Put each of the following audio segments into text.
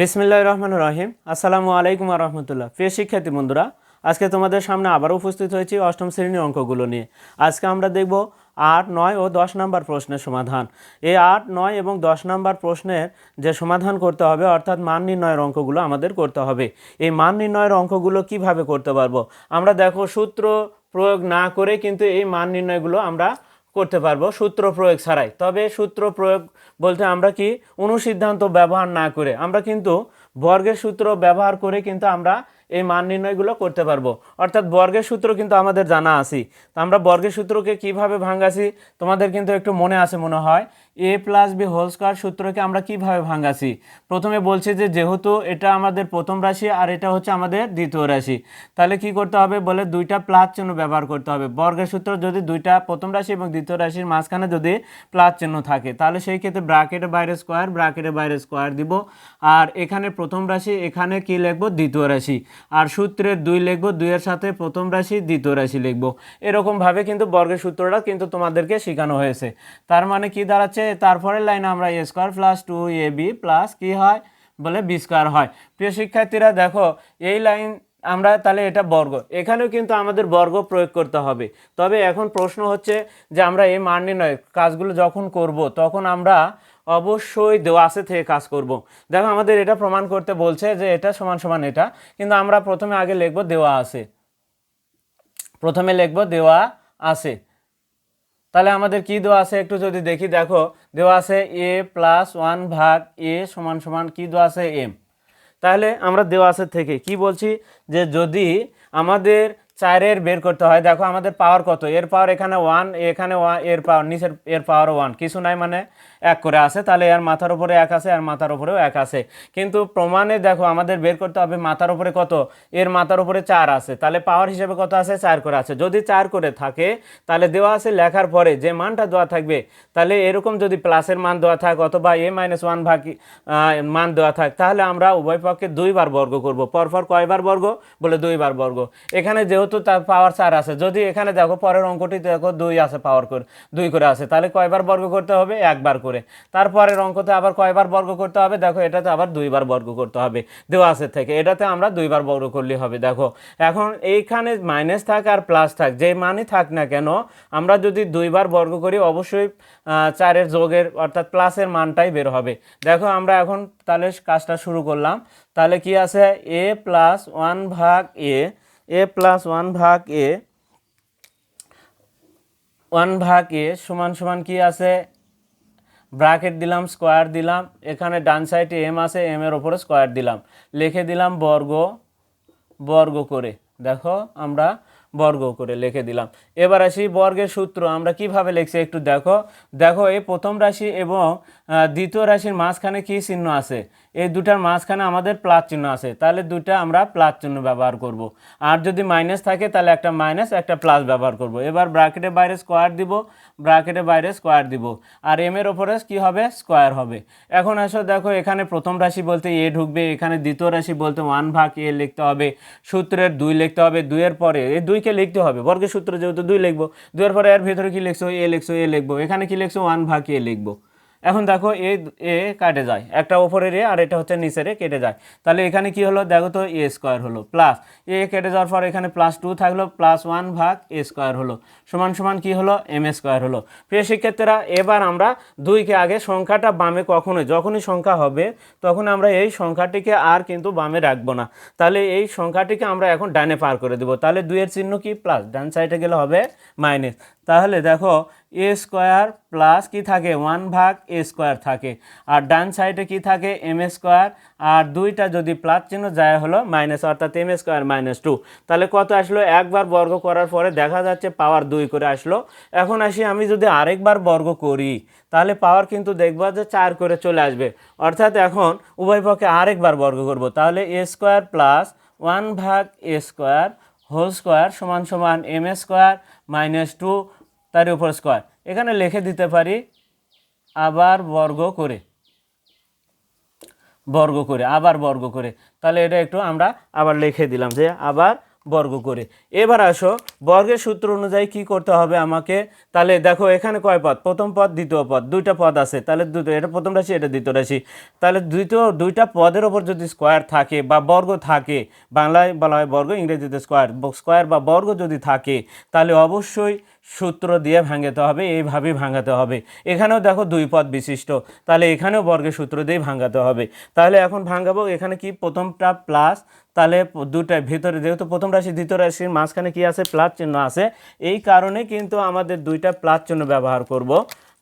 বিসমিল্লাহ রহমান রহিম। আসসালামু আলাইকুম রহমতুল্লাহ। প্রিয় শিক্ষার্থী বন্ধুরা, আজকে তোমাদের সামনে আবারও উপস্থিত হয়েছি অষ্টম শ্রেণির অঙ্কগুলো নিয়ে। আজকে আমরা দেখব আট, নয় ও দশ নম্বর প্রশ্নের সমাধান। এই আট, নয় এবং দশ নম্বর প্রশ্নের যে সমাধান করতে হবে, অর্থাৎ মান নির্ণয়ের অঙ্কগুলো আমাদের করতে হবে। এই মান নির্ণয়ের অঙ্কগুলো কীভাবে করতে পারব? আমরা দেখো সূত্র প্রয়োগ না করে কিন্তু এই মান নির্ণয়গুলো আমরা করতে পারব সূত্র প্রয়োগ ছাড়াই। তবে সূত্র প্রয়োগ বলতে আমরা কি অনুসিদ্ধান্ত ব্যবহার না করে, আমরা কিন্তু বর্গের সূত্র ব্যবহার করে কিন্তু আমরা এই মান নির্ণয়গুলো করতে পারব। অর্থাৎ বর্গের সূত্র কিন্তু আমাদের জানা আছি তো আমরা বর্গের সূত্রকে কীভাবে ভাঙাছি, তোমাদের কিন্তু একটু মনে আছে মনে হয়। A plus B whole square সূত্রকে আমরা কীভাবে ভাঙাছি? প্রথমে বলছি যে যেহেতু এটা আমাদের প্রথম রাশি আর এটা হচ্ছে আমাদের দ্বিতীয় রাশি, তাহলে কি করতে হবে বলে দুইটা প্লাস চিহ্ন ব্যবহার করতে হবে। বর্গের সূত্র যদি দুইটা প্রথম রাশি এবং দ্বিতীয় রাশির মাঝখানে যদি প্লাস চিহ্ন থাকে, তাহলে সেই ক্ষেত্রে ব্রাকেটের বাইরে স্কোয়ার ব্রাকেটের বাইরে স্কোয়ার দিব। আর এখানে প্রথম রাশি, এখানে কি লিখব? দ্বিতীয় রাশি। আর সূত্রের দুই লিখব, দুইয়ের সাথে প্রথম রাশি, দ্বিতীয় রাশি লিখব। এরকমভাবে কিন্তু বর্গের সূত্রটা কিন্তু তোমাদেরকে শেখানো হয়েছে। তার মানে কি দাঁড়াচ্ছে? তারপরের লাইনে আমরা A square plus two A B plus কি হয়? বলে বি স্কোয়ার হয়। প্রিয় শিক্ষার্থীরা, দেখো, এই লাইন আমরা তাহলে এটা বর্গ। এখানেও কিন্তু আমাদের বর্গ প্রয়োগ করতে হবে। তবে এখন প্রশ্ন হচ্ছে যে আমরা এই মান নির্ণয় কাজগুলো যখন করব, তখন আমরা অবশ্যই দেওয়াসে থেকে কাজ করব। দেখো, আমাদের এটা প্রমাণ করতে বলছে যে এটা সমান সমান এটা, কিন্তু আমরা প্রথমে আগে লিখব দেওয়া আছে। প্রথমে লিখব দেওয়া আছে। তাহলে আমাদের কি দেওয়া আছে? একটু যদি দেখি, দেখো, দেওয়া আছে এ প্লাস ওয়ান ভাগ এ সমান সমান কি দেওয়া আছে? এম তাহলে আমরা দেওয়া আছে থেকে কি বলছি? যে যদি আমাদের চারের বের করতে হয়। দেখো আমাদের পাওয়ার কত? এর পাওয়ার এখানে ওয়ান এখানে ওয়ানের পাওয়ার নিচের, এর পাওয়ার ওয়ান কিছু নাই মানে এক করে আছে। তাহলে এর মাথার উপরে এক আছে আর মাথার উপরেও এক আছে। কিন্তু প্রমাণে দেখো আমাদের বের করতে হবে মাথার উপরে কত? এর মাথার উপরে চার আছে। তাহলে পাওয়ার হিসেবে কত আছে? চার করে আছে। যদি চার করে থাকে, তাহলে দেওয়া আছে লেখার পরে যে মানটা দেওয়া থাকবে, তাহলে এরকম যদি প্লাসের মান দেওয়া থাক অথবা এ মাইনাস ওয়ান ভাগ মান দেওয়া থাক, তাহলে আমরা উভয় পক্ষে দুইবার বর্গ করব। পরপর কয়বার বর্গ? বলে দুইবার বর্গ। এখানে যেহেতু তার পাওয়ার চার আছে, যদি এখানে দেখো পরের অঙ্কটি দেখো দুই আছে পাওয়ার করে, দুই করে আছে, তাহলে কয়বার বর্গ করতে হবে? একবার করে। তারপরের অঙ্কতে আবার কয়বার বর্গ করতে হবে? দেখো এটাতে আবার দুইবার বর্গ করতে হবে, দেওয়া আছে থেকে। এটাতে আমরা দুইবার বর্গ করলে হবে, দেখো। এখন এইখানে মাইনাস থাক আর প্লাস থাক, যে মানই থাক না কেন, আমরা যদি দুইবার বর্গ করি, অবশ্যই চারের যোগের অর্থাৎ প্লাসের মানটাই বের হবে। দেখো আমরা এখন তাহলে কাজটা শুরু করলাম। তাহলে কি আছে? এ প্লাস ওয়ান ভাগ এ এ প্লাস ওয়ান ভাগ এ ওয়ান ভাগ এ সমান সমান কি আছে? ব্র্যাকেট দিলাম, স্কোয়ার দিলাম, এখানে ডান সাইডে এম আছে এম এর ওপরে স্কোয়ার দিলাম। লিখে দিলাম বর্গ বর্গ করে। দেখো, আমরা বর্গ করে লিখে দিলাম। এবার আসি বর্গের সূত্র, আমরা কীভাবে লিখছি একটু দেখো। দেখো, এই প্রথম রাশি এবং দ্বিতীয় রাশির মাঝখানে কি চিহ্ন আছে? এই দুটার মাঝখানে আমাদের প্লাস চিহ্ন আছে। তাহলে দুটা আমরা প্লাস চিহ্ন ব্যবহার করব। আর যদি মাইনাস থাকে, তাহলে একটা মাইনাস, একটা প্লাস ব্যবহার করব। এবার ব্র্যাকেটের বাইরে স্কোয়ার দিব, ব্র্যাকেটের বাইরে স্কোয়ার দিব। আর এম এর ওপরে কি হবে? স্কোয়ার হবে। এখন আসো, দেখো, এখানে প্রথম রাশি বলতে এ ঢুকবে, এখানে দ্বিতীয় রাশি বলতে ওয়ান ভাগ এ লিখতে হবে, সূত্রের দুই লিখতে হবে, দুইয়ের পরে, এই দুইকে লিখতে হবে। বর্গের সূত্র যেহেতু দুই লিখব, দুইয়ের পরে এর ভিতরে কি লিখছো? এ লিখছো এ লিখব। এখানে কি লিখছো? ওয়ান ভাগ এ লিখব। এখন দেখো এ এ কাটে যায়। একটা ওপরের এ আর এটা হচ্ছে নিচের এ কেটে যায়। তাহলে এখানে কি হলো? দেখো তো এ স্কোয়ার হলো। প্লাস এ কেটে যাওয়ার পর এখানে প্লাস টু থাকল। প্লাস ওয়ান ভাগ এ স্কোয়ার হলো। সমান সমান কি হলো? এম এ স্কোয়ার হলো। প্রিয় শিক্ষার্থীরা, এবার আমরা দুইকে আগে সংখ্যাটা বামে কখনোই, যখনই সংখ্যা হবে, তখন আমরা এই সংখ্যাটিকে আর কিন্তু বামে রাখব না। তাহলে এই সংখ্যাটিকে আমরা এখন ডানে পার করে দেবো। তাহলে দুইয়ের চিহ্ন কি? প্লাস ডান সাইডে গেলে হবে মাইনাস তাহলে দেখো এ স্কোয়ার প্লাস কি থাকে? ওয়ান ভাগ এ স্কোয়ার থাকে। আর ডান সাইডে কি থাকে? এম স্কোয়ার আর দুইটা যদি প্লাস চিহ্ন যায় হলো মাইনাস অর্থাৎ এম স্কোয়ার মাইনাস টু তাহলে কত আসলো? একবার বর্গ করার পরে দেখা যাচ্ছে পাওয়ার দুই করে আসলো। এখন আসি আমি যদি আরেকবার বর্গ করি, তাহলে পাওয়ার কিন্তু দেখবা যে চার করে চলে আসবে। অর্থাৎ এখন উভয় পক্ষে আরেকবার বর্গ করব। তাহলে এ স্কোয়ার প্লাস ওয়ান ভাগ এ স্কোয়ার হোল স্কোয়ার সমান সমান এম স্কোয়ার মাইনাস টু তার উপর স্কোয়ার এখানে লিখে দিতে পারি আবার বর্গ করে। বর্গ করে, আবার বর্গ করে। তাহলে এটা একটু আমরা আবার লিখে দিলাম যে আবার বর্গ করে। এবার আসো, বর্গের সূত্র অনুযায়ী কি করতে হবে আমাকে? তাহলে দেখো, এখানে কয় পদ? প্রথম পদ, দ্বিতীয় পদ। দুইটা পদ আছে। তাহলে দুটো, এটা প্রথম রাশি, এটা দ্বিতীয় রাশি। তাহলে দ্বিতীয়, দুইটা পদের ওপর যদি স্কোয়ার থাকে বা বর্গ থাকে, বাংলায় বলা হয় বর্গ, ইংরেজিতে স্কোয়ার স্কোয়ার বা বর্গ যদি থাকে, তাহলে অবশ্যই সূত্র দিয়ে ভাঙাতে হবে, এইভাবেই ভাঙাতে হবে। এখানেও দেখো দুই পদ বিশিষ্ট। তাহলে এখানেও বর্গের সূত্র দিয়ে ভাঙাতে হবে। তাহলে এখন ভাঙাবো, এখানে কি প্রথমটা প্লাস তাহলে দুটার ভিতরে যেহেতু প্রথম রাশি, দ্বিতীয় রাশির মাঝখানে কি আছে? প্লাস চিহ্ন আছে। এই কারণে কিন্তু আমাদের দুইটা প্লাস চিহ্ন ব্যবহার করব।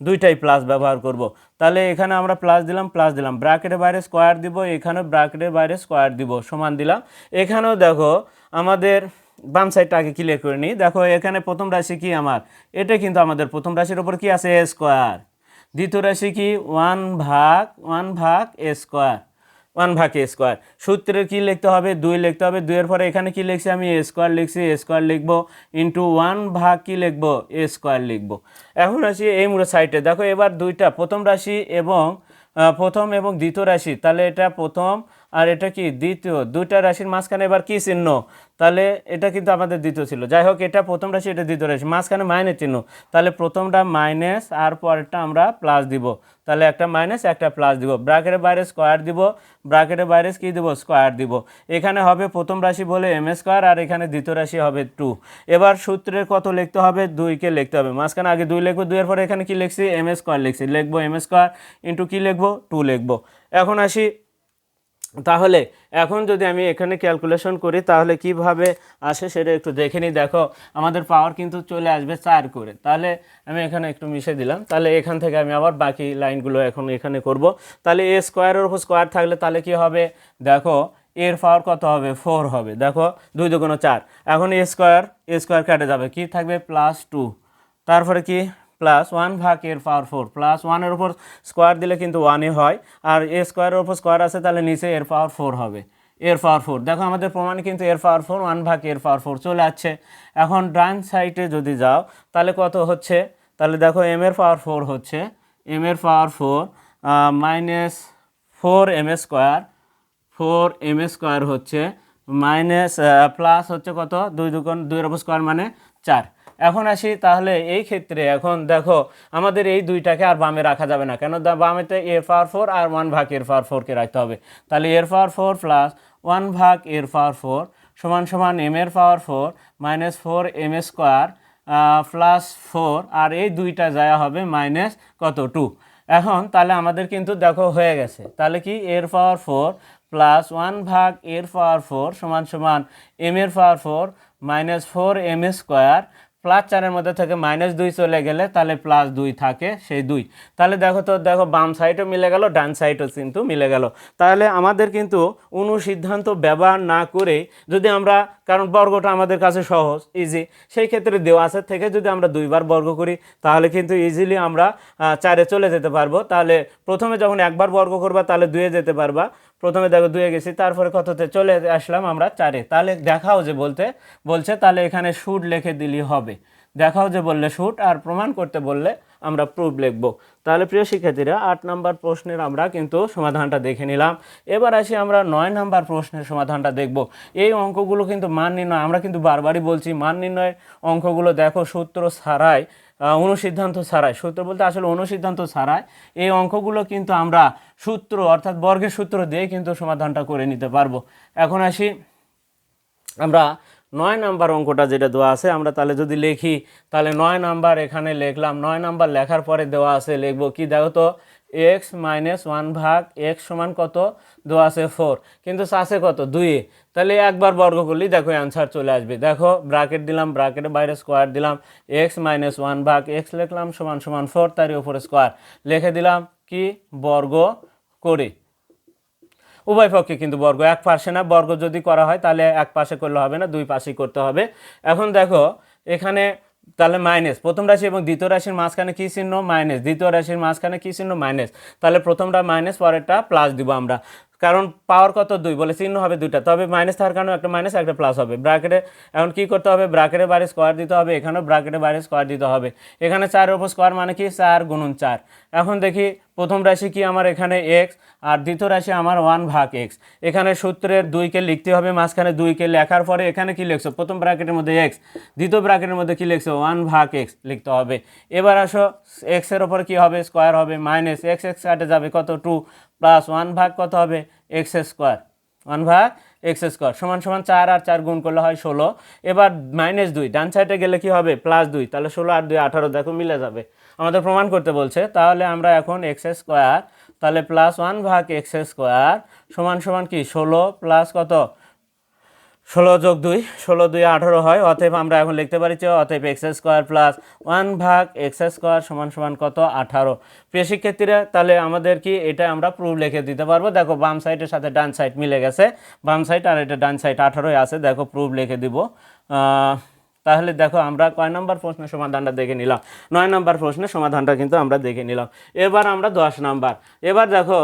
দুইটাই প্লাস ব্যবহার করব। তাহলে এখানে আমরা প্লাস দিলাম প্লাস দিলাম। ব্র্যাকেটের বাইরে স্কোয়ার দিব, এখানেও ব্র্যাকেটের বাইরে স্কোয়ার দিব, সমান দিলাম। এখানেও দেখো আমাদের বাম সাইডটা আগে ক্লিয়ার করে নিই। দেখো, এখানে প্রথম রাশি কি আমার? এটা কিন্তু আমাদের প্রথম রাশির ওপর কি আছে? এ স্কোয়ার দ্বিতীয় রাশি কি? ওয়ান ভাগ ওয়ান ভাগ এ স্কোয়ার ওয়ান ভাগ এ স্কোয়ার সূত্রের কী লিখতে হবে? দুই লিখতে হবে। দুইয়ের পরে এখানে কি লিখছি আমি? এ স্কোয়ার লিখছি এ স্কোয়ার লিখব। ইন্টু ওয়ান ভাগ কি লিখব? এ স্কোয়ার লিখব। এখন আসি এই মুড়ো সাইডে দেখো, এবার দুইটা, প্রথম রাশি এবং প্রথম এবং দ্বিতীয় রাশি। তাহলে এটা প্রথম আর এটা কি? দ্বিতীয়। দুইটা রাশির মাঝখানে এবার কি চিহ্ন? তাহলে এটা কিন্তু আমাদের দ্বিতীয় ছিল। যাই হোক, এটা প্রথম রাশি, এটা দ্বিতীয় রাশি। মাঝখানে মাইনাস চিহ্ন। তাহলে প্রথমটা মাইনাস, আর পরেরটা আমরা প্লাস দিব। তাহলে একটা মাইনাস, একটা প্লাস দিব। ব্র্যাকেটের বাইরে স্কোয়ার দিব। ব্র্যাকেটের বাইরে কি দিব? স্কোয়ার দিব। এখানে হবে প্রথম রাশি বলে এম স্কোয়ার আর এখানে দ্বিতীয় রাশি হবে টু এবার সূত্রের কত লিখতে হবে? দুইকে লিখতে হবে। মাঝখানে আগে দুই লিখব, দুইয়ের পরে এখানে কি লিখছি? এম স্কোয়ার লিখছি। লিখব এম স্কোয়ার ইন্টু কী লিখব? টু লিখব। এখন আসি তাহলে এখন যদি আমি এখানে ক্যালকুলেশন করি, তাহলে কীভাবে আসে সেটা একটু দেখে নিই। দেখো, আমাদের পাওয়ার কিন্তু চলে আসবে চার করে। তাহলে আমি এখানে একটু মিশে দিলাম। তাহলে এখান থেকে আমি আবার বাকি লাইনগুলো এখন এখানে করব। তাহলে এ স্কোয়ারের উপর স্কোয়ার থাকলে তাহলে কি হবে? দেখো, এর পাওয়ার কত হবে? ফোর হবে। দেখো, দুই দুগুণ চার। এখন এ স্কোয়ার এ স্কোয়ার কেটে যাবে। কি থাকবে? প্লাস টু তারপরে কি? প্লাস ওয়ান ভাগ এর পাওয়ার ফোর প্লাস ওয়ানের উপর স্কোয়ার দিলে কিন্তু ওয়ানই হয়। আর এ স্কোয়ারের উপর স্কোয়ার আছে, তাহলে নিচে এর পাওয়ার ফোর হবে। এর পাওয়ার ফোর দেখো আমাদের প্রমাণ কিন্তু এর পাওয়ার ফোর ওয়ান ভাগ এর পাওয়ার ফোর চলে আসছে। এখন ডান সাইডে যদি যাও, তাহলে কত হচ্ছে? তাহলে দেখো এম এর পাওয়ার ফোর হচ্ছে। এম এর power four minus four M A square four M A square হচ্ছে মাইনাস প্লাস হচ্ছে কত? দুই দুগুণ দুই উপর স্কোয়ার মানে চার। এখন আসি তাহলে এই ক্ষেত্রে এখন দেখো আমাদের এই দুইটাকে আর বামে রাখা যাবে না। কেন বামেতে এর পাওয়ার ফোর আর ওয়ান ভাগ এর পাওয়ার ফোরকে রাখতে হবে। তাহলে এর পাওয়ার ফোর প্লাস ওয়ান ভাগ এর পাওয়ার ফোর সমান সমান এম এর power four minus four M square plus four আর এই দুইটা যায় হবে মাইনাস কত? টু। এখন তাহলে আমাদের কিন্তু দেখো হয়ে গেছে। তাহলে কি এর পাওয়ার ফোর প্লাস ওয়ান ভাগ এর পাওয়ার ফোর সমান সমান এম এর power four minus four M square plus চারের মধ্যে থেকে মাইনাস দুই চলে গেলে তাহলে প্লাস দুই থাকে, সেই দুই। তাহলে দেখো তো, দেখো বাম সাইডও মিলে গেল, ডান সাইডও কিন্তু মিলে গেল। তাহলে আমাদের কিন্তু অনুসিদ্ধান্ত ব্যবহার না করে যদি আমরা, কারণ বর্গটা আমাদের কাছে সহজ ইজি সেই ক্ষেত্রে দেওয়াসের থেকে যদি আমরা দুইবার বর্গ করি, তাহলে কিন্তু ইজিলি আমরা চারে চলে যেতে পারব। তাহলে প্রথমে যখন একবার বর্গ করবা, তাহলে দুয়ে যেতে পারবা। প্রথমে দেখো দুয়ে গেছি, তারপরে কততে চলে আসলাম আমরা চারে। তাহলে দেখাও যে বলতে, বলছে তাহলে এখানে শুট লিখে দিলি হবে। দেখাও যে বললে শুট আর প্রমাণ করতে বললে আমরা প্রুফ লিখব। তাহলে প্রিয় শিক্ষার্থীরা, আট নাম্বার প্রশ্নের আমরা কিন্তু সমাধানটা দেখে নিলাম। এবার আসি আমরা নয় নাম্বার প্রশ্নের সমাধানটা দেখব। এই অঙ্কগুলো কিন্তু মান নির্ণয়, আমরা কিন্তু বারবারই বলছি মান নির্ণয়ের অঙ্কগুলো দেখো, সূত্র ছাড়াই অনুসিদ্ধান্ত ছাড়াই। সূত্র বলতে আসলে অনুসিদ্ধান্ত ছাড়াই। এই অঙ্কগুলো কিন্তু আমরা সূত্র, অর্থাৎ বর্গের সূত্র দিয়ে কিন্তু সমাধানটা করে নিতে পারব। এখন আসি আমরা নয় নাম্বার অঙ্কটা যেটা দেওয়া আছে, আমরা তাহলে যদি লিখি, তাহলে নয় নাম্বার এখানে লিখলাম, নয় নাম্বার লেখার পরে দেওয়া আছে, লিখব কি দেখো তো এক্স মাইনাস ওয়ান ভাগ এক্স সমান কত, দেওয়া আছে ফোর কিন্তু আছে কত দুইয়ে তাহলে একবার বর্গ করলেই দেখো অ্যান্সার চলে আসবে, দেখো ব্রাকেট দিলাম ব্রাকেটের বাইরে স্কোয়ার দিলাম এক্স মাইনাস ওয়ান ভাগ এক্স লিখলাম, সমান সমান ফোর তারই উপরে স্কোয়ার লিখে দিলাম কি, বর্গ করে। উভয় পক্ষে কিন্তু বর্গ, এক পাশে না, বর্গ যদি করা হয় তাহলে এক পাশে করলে হবে না, দুই পাশেই করতে হবে। এখন দেখো, এখানে তাহলে মাইনাস প্রথম রাশি এবং দ্বিতীয় রাশির মাঝখানে কী চিহ্ন? মাইনাস দ্বিতীয় রাশির মাঝখানে কী চিহ্ন? মাইনাস তাহলে প্রথমটা মাইনাস পরেরটা প্লাস দিব আমরা। কারণ পাওয়ার কত? দুই, বলে চিহ্ন হবে দুইটা। তবে মাইনাস থাকার কারণে একটা মাইনাস একটা প্লাস হবে। ব্র্যাকেটে এখন কি করতে হবে? ব্র্যাকেটের বাইরে স্কোয়ার দিতে হবে, এখানেও ব্র্যাকেটের বাইরে স্কোয়ার দিতে হবে। এখানে চারের ওপর স্কোয়ার মানে কি? চার গুণন চার। এখন দেখি প্রথম রাশি কি আমার এখানে এক্স আর দ্বিতীয় রাশি আমার ওয়ান ভাগ এক্স এখানে সূত্রের দুইকে লিখতে হবে, মাঝখানে দুইকে লেখার পরে এখানে কি লিখছো? প্রথম ব্র্যাকেটের মধ্যে এক্স দ্বিতীয় ব্র্যাকেটের মধ্যে কি লিখছো? ওয়ান ভাগ এক্স লিখতে হবে। এবার আসো এক্সের ওপরে কি হবে? স্কোয়ার হবে মাইনাস এক্স এক্স কাটে যাবে কত? টু প্লাস ওয়ান ভাগ কত হবে? এক্স স্কোয়ার ওয়ান ভাগ এক্স স্কোয়ার। সমান সমান চার আর চার গুণ করলে হয় ষোলো। এবার মাইনাস দুই। ডান সাইডে গেলে কি হবে? প্লাস দুই। তাহলে ষোলো আর দুই, আঠারো, দেখো মিলে যাবে। আমাদের প্রমাণ করতে বলছে। তাহলে আমরা এখন এক্স স্কোয়ার, তাহলে প্লাস ওয়ান ভাগ এক্স স্কোয়ার, সমান সমান কি? ষোলো প্লাস কত? ষোলো যোগ দুই, ষোলো দুই আঠারো হয়। অতএব আমরা এখন লিখতে পারি যে অতএব এক্স স্কোয়ার প্লাস ওয়ান ভাগ এক্স স্কোয়ার সমান সমান কত? আঠারো। প্রিয় শিক্ষার্থীরা, তাহলে আমাদের কি এটা আমরা প্রুফ লিখে দিতে পারব? দেখো, বাম সাইডের সাথে ডান সাইড মিলে গেছে। বাম সাইড আর এটা ডান সাইড আঠারোই আছে। দেখো প্রুফ লিখে দিব। তাহলে দেখো, আমরা কয় নম্বর প্রশ্নের সমাধানটা দেখে নিলাম। নয় নম্বর প্রশ্নের সমাধানটা কিন্তু আমরা দেখে নিলাম। এবার আমরা দশ নাম্বার। এবার দেখো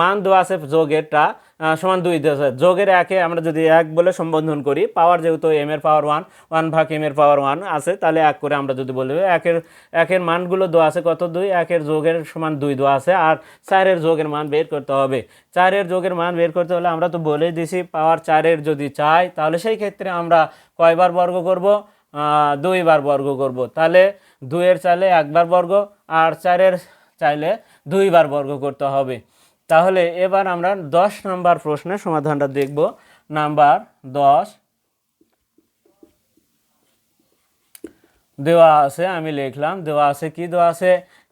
মান দেওয়া আছে যোগেরটা। সমান দুই যোগের একে আমরা যদি এক বলে সম্বোধন করি, পাওয়ার যেহেতু এম এর পাওয়ার ওয়ান ওয়ান ভাগ এম এর পাওয়ার ওয়ান আছে, তাহলে এক করে আমরা যদি বলি, একের একের মানগুলো দেওয়া আছে কত দুই? একের যোগের সমান দুই দেওয়া আছে, আর চারের যোগের মান বের করতে হবে। চারের যোগের মান বের করতে হলে আমরা তো বলেই দিছি, পাওয়ার চারের যদি চাই, তাহলে সেই ক্ষেত্রে আমরা কয়বার বর্গ করব? দুইবার বর্গ করব। তাহলে দুইয়ের চাইলে একবার বর্গ, আর চারের চাইলে দুইবার বর্গ করতে হবে। তাহলে এবার আমরা দশ নম্বর প্রশ্নের সমাধানটা দেখব। নাম্বার দশ। দেওয়া আছে, আমি লিখলাম, দেওয়া আছে কি? দেওয়া আছে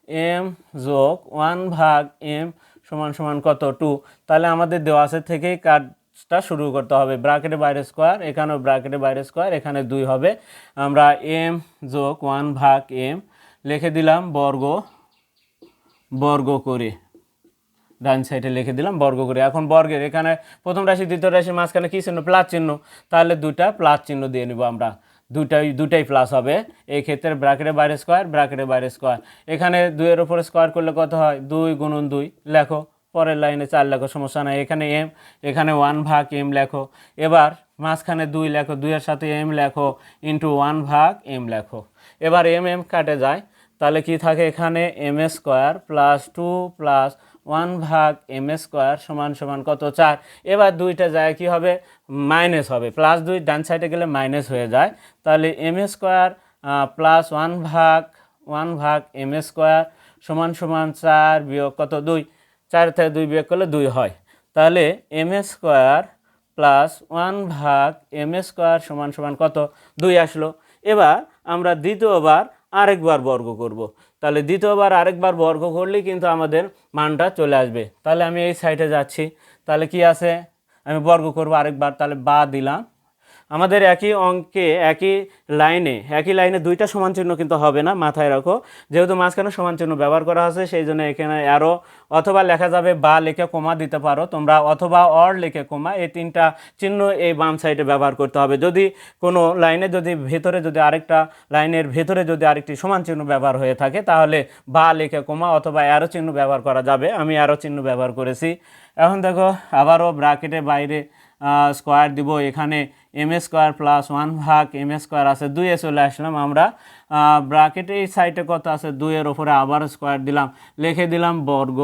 এম যোগ ওয়ান ভাগ এম সমান সমান কত? টু। তাহলে আমাদের দেওয়া আছে থেকেই কাজটা শুরু করতে হবে। ব্র্যাকেটে বাইরে স্কোয়ার, এখানেও ব্র্যাকেটে বাইরে স্কোয়ার, এখানে দুই হবে। আমরা এম যোগ ওয়ান ভাগ এম লিখে দিলাম বর্গ বর্গ করে। ডান সাইডে লিখে দিলাম, বর্গ করে। এখন বর্গের এখানে প্রথম রাশি, দ্বিতীয় রাশির মাঝখানে কী চিহ্ন? প্লাস চিহ্ন। তাহলে দুটা প্লাস চিহ্ন দিয়ে নেব আমরা। দুটাই দুটাই প্লাস হবে। এই ক্ষেত্রে ব্র্যাকেটের বাইরে স্কোয়ার ব্র্যাকেটের বাইরে স্কোয়ার এখানে দুইয়ের উপরে স্কোয়ার করলে কত হয়? দুই গুণন দুই। লেখো। পরের লাইনে চার লেখো, সমস্যা নাই। এখানে এম এখানে ওয়ান ভাগ এম লেখো। এবার মাঝখানে দুই লেখো, দুইয়ের সাথে এম লেখো ইন্টু ওয়ান ভাগ এম লেখো। এবার এম এম কাটে যায়। তাহলে কি থাকে এখানে? M square plus two plus one ভাগ এম স্কোয়ার সমান সমান কত চার? এবার দুইটা যায় কি হবে? মাইনাস হবে। প্লাস দুই ডান সাইডে গেলে মাইনাস হয়ে যায়। তাহলে এম স্কোয়ার প্লাস ওয়ান ভাগ ওয়ান ভাগ এম স্কোয়ার সমান সমান চার বিয়োগ কত? দুই। চার থেকে দুই বিয়োগ করলে দুই হয়। তাহলে এম স্কোয়ার প্লাস ওয়ান ভাগ এম স্কোয়ার সমান সমান কত? দুই আসলো। এবার আমরা দ্বিতীয়বার আরেকবার বর্গ করব। তাহলে দ্বিতীয়বার আরেকবার বর্গ করলে কিন্তু আমাদের মানটা চলে আসবে। তাহলে আমি এই সাইডে যাচ্ছি। তাহলে কি আছে? আমি বর্গ করব আরেকবার। তাহলে বা দিলাম। আমাদের একই অঙ্কে, একই লাইনে একই লাইনে দুইটা সমান চিহ্ন কিন্তু হবে না, মাথায় রাখো। যেহেতু মাঝখানে সমান চিহ্ন ব্যবহার করা আছে সেই জন্য এখানে আরও অথবা লেখা যাবে বা লিখে কমা দিতে পারো। তোমরা অথবা অর লিখে কমা এই তিনটা চিহ্ন এই বাম সাইডে ব্যবহার করতে হবে। যদি কোনো লাইনে যদি ভেতরে যদি আরেকটা, লাইনের ভেতরে যদি আরেকটি সমান চিহ্ন ব্যবহার হয়ে থাকে, তাহলে বা লিখে কমা অথবা অ্যারো চিহ্ন ব্যবহার করা যাবে। আমি অ্যারো চিহ্ন ব্যবহার করেছি। এখন দেখো, আবারও ব্রাকেটের বাইরে স্কোয়ার দিব। এখানে এম স্কোয়ার প্লাস ওয়ান ভাগ এম স্কোয়ার আছে দুইয়ে চলে আসলাম আমরা ব্রাকেটে এই সাইডে কত আছে? দুইয়ের ওপরে আবার স্কোয়ার দিলাম, লিখে দিলাম বর্গ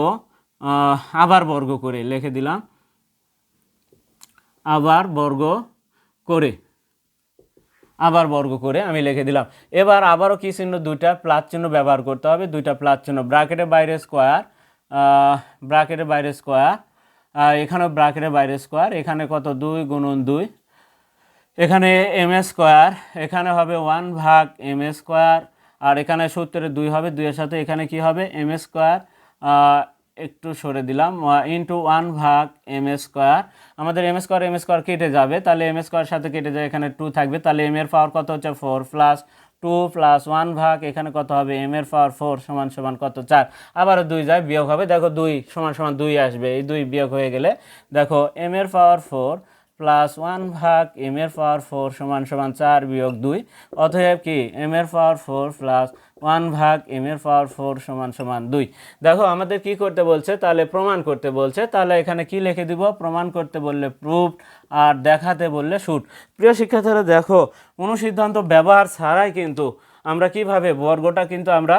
আবার বর্গ করে, লিখে দিলাম, আবার বর্গ করে, আবার বর্গ করে আমি লিখে দিলাম। এবার আবারও কি চিহ্ন? দুইটা প্লাস চিহ্ন ব্যবহার করতে হবে, দুইটা প্লাস চিহ্ন। ব্রাকেটের বাইরে স্কোয়ার ব্রাকেটের বাইরে স্কোয়ার এখানেও ব্রাকেটের বাইরে স্কোয়ার এখানে কত? দুই গুণন দুই এখানে এম স্কোয়ার, এখানে হবে ওয়ান ভাগ এম স্কোয়ার, আর এখানে সত্তরের দুই হবে, দুইয়ের সাথে এখানে কি হবে? এম স্কোয়ার একটু সরে দিলাম ইন্টু ওয়ান ভাগ এম স্কোয়ার। আমাদের এম স্কোয়ার এম স্কোয়ার কেটে যাবে, তাহলে এম স্কোয়ার সাথে কেটে যায় এখানে টু থাকবে, তাহলে এম এর পাওয়ার কত হচ্ছে? Four plus two plus one ভাগ, এখানে কত হবে? এম এর পাওয়ার ফোর সমান সমান কত? চার। আবারও দুই যায়, বিয়োগ হবে, দেখো দুই সমান সমান দুই আসবে, এই দুই বিয়োগ হয়ে গেলে, দেখো এম এর পাওয়ার ফোর প্লাস ওয়ান ভাগ এম এর পাওয়ার ফোর সমান সমান চার বিয়োগ দুই। অতএব কি? এম এর পাওয়ার ফোর প্লাস ওয়ান ভাগ এম এর পাওয়ার ফোর সমান সমান দুই। দেখো, আমাদের কি করতে বলছে? তাহলে প্রমাণ করতে বলছে। তাহলে এখানে কি লিখে দিব? প্রমাণ করতে বললে প্রুফ আর দেখাতে বললে শুট প্রিয় শিক্ষার্থীরা, দেখো, অনুসিদ্ধান্ত ব্যবহার ছাড়াই কিন্তু আমরা কীভাবে বর্গটা কিন্তু আমরা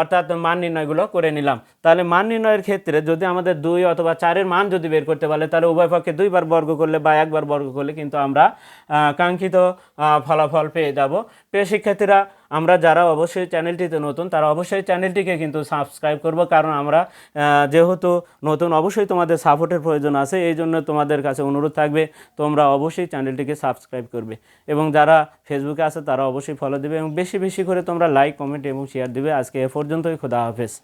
অর্থাৎ মান নির্ণয়গুলো করে নিলাম। তাহলে মান নির্ণয়ের ক্ষেত্রে যদি আমাদের দুই অথবা চারের মান যদি বের করতে পারে, তাহলে উভয় পক্ষে দুইবার বর্গ করলে বা একবার বর্গ করলে কিন্তু আমরা কাঙ্ক্ষিত ফলাফল পেয়ে যাব। প্রিয় শিক্ষার্থীরা, আমরা যারা অবশ্যই চ্যানেলটিতে নতুন, তারা অবশ্যই চ্যানেলটিকে কিন্তু সাবস্ক্রাইব করব, কারণ আমরা যেহেতু নতুন, অবশ্যই তোমাদের সাপোর্টের প্রয়োজন আছে, এই জন্য তোমাদের কাছে অনুরোধ থাকবে, তোমরা অবশ্যই চ্যানেলটিকে সাবস্ক্রাইব করবে। এবং যারা ফেসবুকে আছে, তারা অবশ্যই ফলো দিবে এবং বেশি বেশি করে তোমরা লাইক কমেন্ট এবং শেয়ার দিবে। আজকে এ পর্যন্তই, খোদা হাফেজ।